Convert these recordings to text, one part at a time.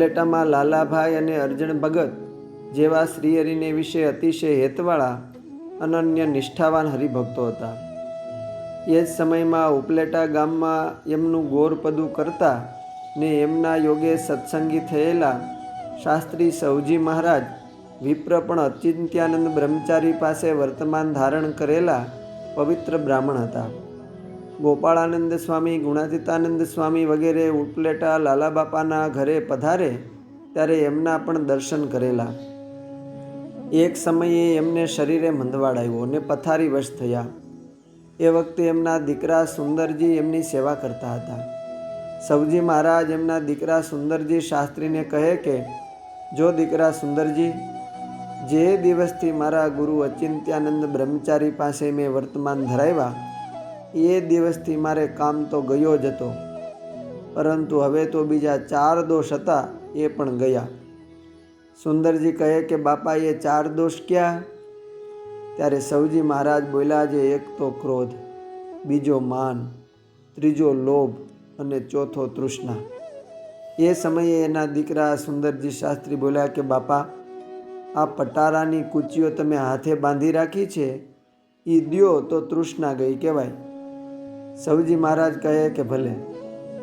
ઉપલેટામાં લાલાભાઈ અને અર્જણ ભગત જેવા શ્રીહરિને વિશે અતિશય હેતવાળા, અનન્ય, નિષ્ઠાવાન હરિભક્તો હતા. એ જ સમયમાં ઉપલેટા ગામમાં એમનું ગોરપદું કરતા ને એમના યોગે સત્સંગી થયેલા શાસ્ત્રી સૌજી મહારાજ વિપ્ર પણ અચિંત્યાનંદ બ્રહ્મચારી પાસે વર્તમાન ધારણ કરેલા પવિત્ર બ્રાહ્મણ હતા. ગોપાળાનંદ સ્વામી, ગુણાતીતાનંદ સ્વામી વગેરે ઉપલેટા લાલાબાપાના ઘરે પધારે ત્યારે એમના પણ દર્શન કરેલા. એક સમયે એમને શરીરે મંદવાડ આવ્યો અને પથારી વશ થયા. એ વખતે એમના દીકરા સુંદરજી એમની સેવા કરતા હતા. સૌજી મહારાજ એમના દીકરા સુંદરજી શાસ્ત્રીને કહે કે, જો દીકરા સુંદરજી, જે દિવસથી મારા ગુરુ અચિંત્યાનંદ બ્રહ્મચારી પાસે મેં વર્તમાન ધરાવ્યા એ દિવસથી મારે કામ તો ગયો જ હતો. પરંતુ હવે તો બીજા ચાર દોષ હતા એ પણ ગયા. સુંદરજી કહે કે બાપા એ ચાર દોષ ક્યાં? ત્યારે સૌજી મહારાજ બોલ્યા જે એક તો ક્રોધ, બીજો માન, ત્રીજો લોભ અને ચોથો તૃષ્ણા. એ સમયે એના દીકરા સુંદરજી શાસ્ત્રી બોલ્યા કે, બાપા, આ પટારાની કૂચીઓ તમે હાથે બાંધી રાખી છે. એ દ્યો તો તૃષ્ણા ગઈ કહેવાય. સૌજી મહારાજ કહે કે ભલે,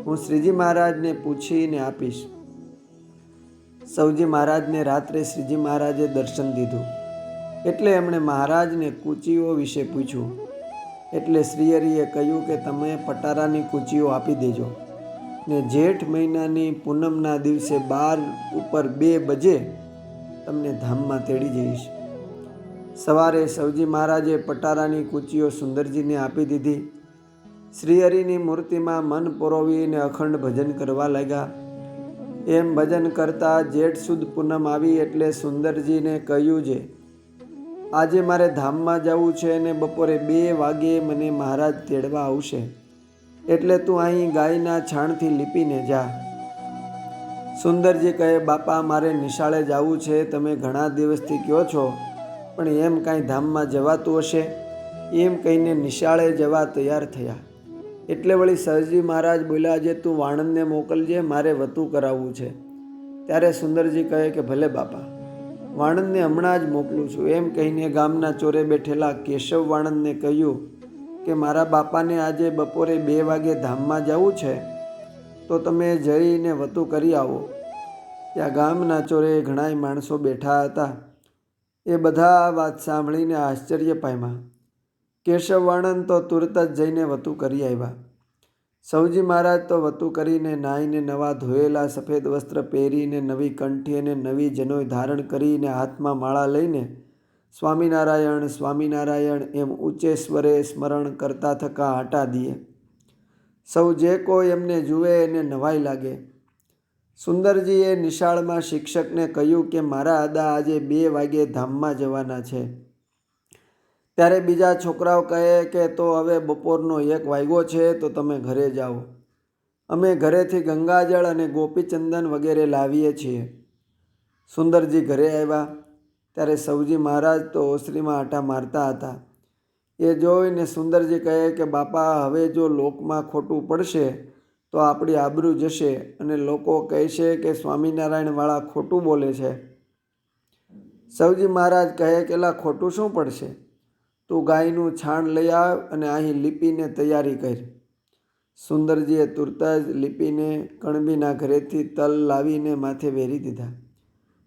હું શ્રીજી મહારાજને પૂછીને આપીશ. સૌજી મહારાજને રાત્રે શ્રીજી મહારાજે દર્શન દીધું. એટલે એમણે મહારાજને કૂચીઓ વિશે પૂછ્યું. એટલે શ્રીહરિએ કહ્યું કે તમે પટારાની કૂચીઓ આપી દેજો ને જેઠ મહિનાની પૂનમના દિવસે બાર ઉપર બે બજે તમને ધામમાં તેડી જઈશ. સવારે સૌજી મહારાજે પટારાની કૂચીઓ સુંદરજીને આપી દીધી. શ્રીહરિની મૂર્તિમાં મન પરોવીને અખંડ ભજન કરવા લાગ્યા. એમ ભજન કરતા જેઠ સુદ પૂનમ આવી એટલે સુંદરજીને કહ્યું છે આજે મારે ધામમાં જવું છે અને બપોરે બે વાગે મને મહારાજ તેડવા આવશે. એટલે તું અહીં ગાયના છાણથી લીપીને જા. સુંદરજી કહે, બાપા, મારે નિશાળે જવું છે. તમે ઘણા દિવસથી કહો છો, પણ એમ કાંઈ ધામમાં જવાતું હશે? એમ કહીને નિશાળે જવા તૈયાર થયા. એટલે વળી સરજી મહારાજ બોલ્યા જે તું વાણંદને મોકલજે, મારે વતું કરાવવું છે. ત્યારે સુંદરજી કહે કે, ભલે બાપા, વાણંદને હમણાં જ મોકલું છું. એમ કહીને ગામના ચોરે બેઠેલા કેશવ વાણંદને કહ્યું કે, મારા બાપાને આજે બપોરે બે વાગે ધામમાં જવું છે, તો તમે જઈને વતું કરી આવો. ત્યાં ગામના ચોરે ઘણાય માણસો બેઠા હતા. એ બધા આ વાત સાંભળીને આશ્ચર્ય પામ્યા. કેશવ વાણંદ તો તુરત જ જઈને વતું કરી આવ્યા. સૌજી મહારાજ તો વતું કરીને નાહીને નવા ધોયેલા સફેદ વસ્ત્ર પહેરીને નવી કંઠી અને નવી જનોય ધારણ કરીને હાથમાં માળા લઈને સ્વામિનારાયણ સ્વામિનારાયણ એમ ઊંચે સ્વરે સ્મરણ કરતા થકા હટા દીએ. સૌ જે કોઈ એમને જુએ એને નવાઈ લાગે. સુંદરજીએ નિશાળમાં શિક્ષકને કહ્યું કે, મારા અદા આજે બે વાગે ધામમાં જવાના છે. ત્યારે બીજા છોકરાઓ કહે કે, તો હવે બપોરનો એક વાગ્યો છે, તો તમે ઘરે જાઓ. અમે ઘરેથી ગંગાજળ અને ગોપીચંદન વગેરે લાવીએ છીએ. સુંદરજી ઘરે આવ્યા. ત્યારે સૌજી મહારાજ તો ઓસરીમાં આટા મારતા હતા. એ જોઈને સુંદરજી કહે કે, બાપા, હવે જો લોકમાં ખોટું પડશે, તો આપણી આબરૂ જશે અને લોકો કહેશે કે સ્વામિનારાયણવાળા ખોટું બોલે છે. સૌજી મહારાજ કહે કે લા ખોટું શું પડશે? તું ગાયનું છાણ લઈ આવ અને અહીં લીપીને તૈયારી કર. સુંદરજીએ તુરત જ લીપીને કણબીના ઘરેથી તલ લાવીને માથે વેરી દીધા.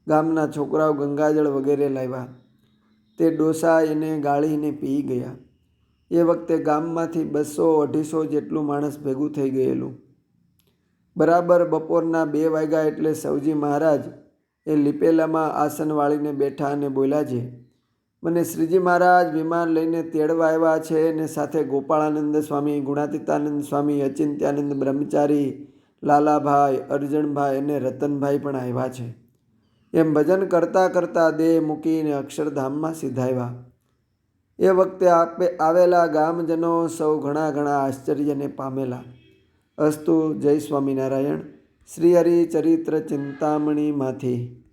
ગામના છોકરાઓ ગંગાજળ વગેરે લાવ્યા. તે ડોસા એને ગાળીને પી ગયા. એ વખતે ગામમાંથી બસો અઢીસો જેટલું માણસ ભેગું થઈ ગયેલું. બરાબર બપોરના બે વાગ્યા એટલે સૌજી મહારાજ એ લીપેલામાં આસન વાળીને બેઠા અને બોલ્યા છે મને શ્રીજી મહારાજ વિમાન લઈને તેડવા આવ્યા છે અને સાથે ગોપાળાનંદ સ્વામી, ગુણાતીતાનંદ સ્વામી, અચિંત્યાનંદ બ્રહ્મચારી, લાલાભાઈ અર્જણભાઈ અને રતનભાઈ પણ આવ્યા છે. એમ ભજન કરતાં કરતાં દેહ મૂકીને અક્ષરધામમાં સીધાવ્યા. એ વખતે આપે આવેલા ગામજનો સૌ ઘણા ઘણા આશ્ચર્યને પામેલા. અસ્તુ જય સ્વામિનારાયણ. શ્રી હરિ ચરિત્ર ચિંતામણીમાંથી.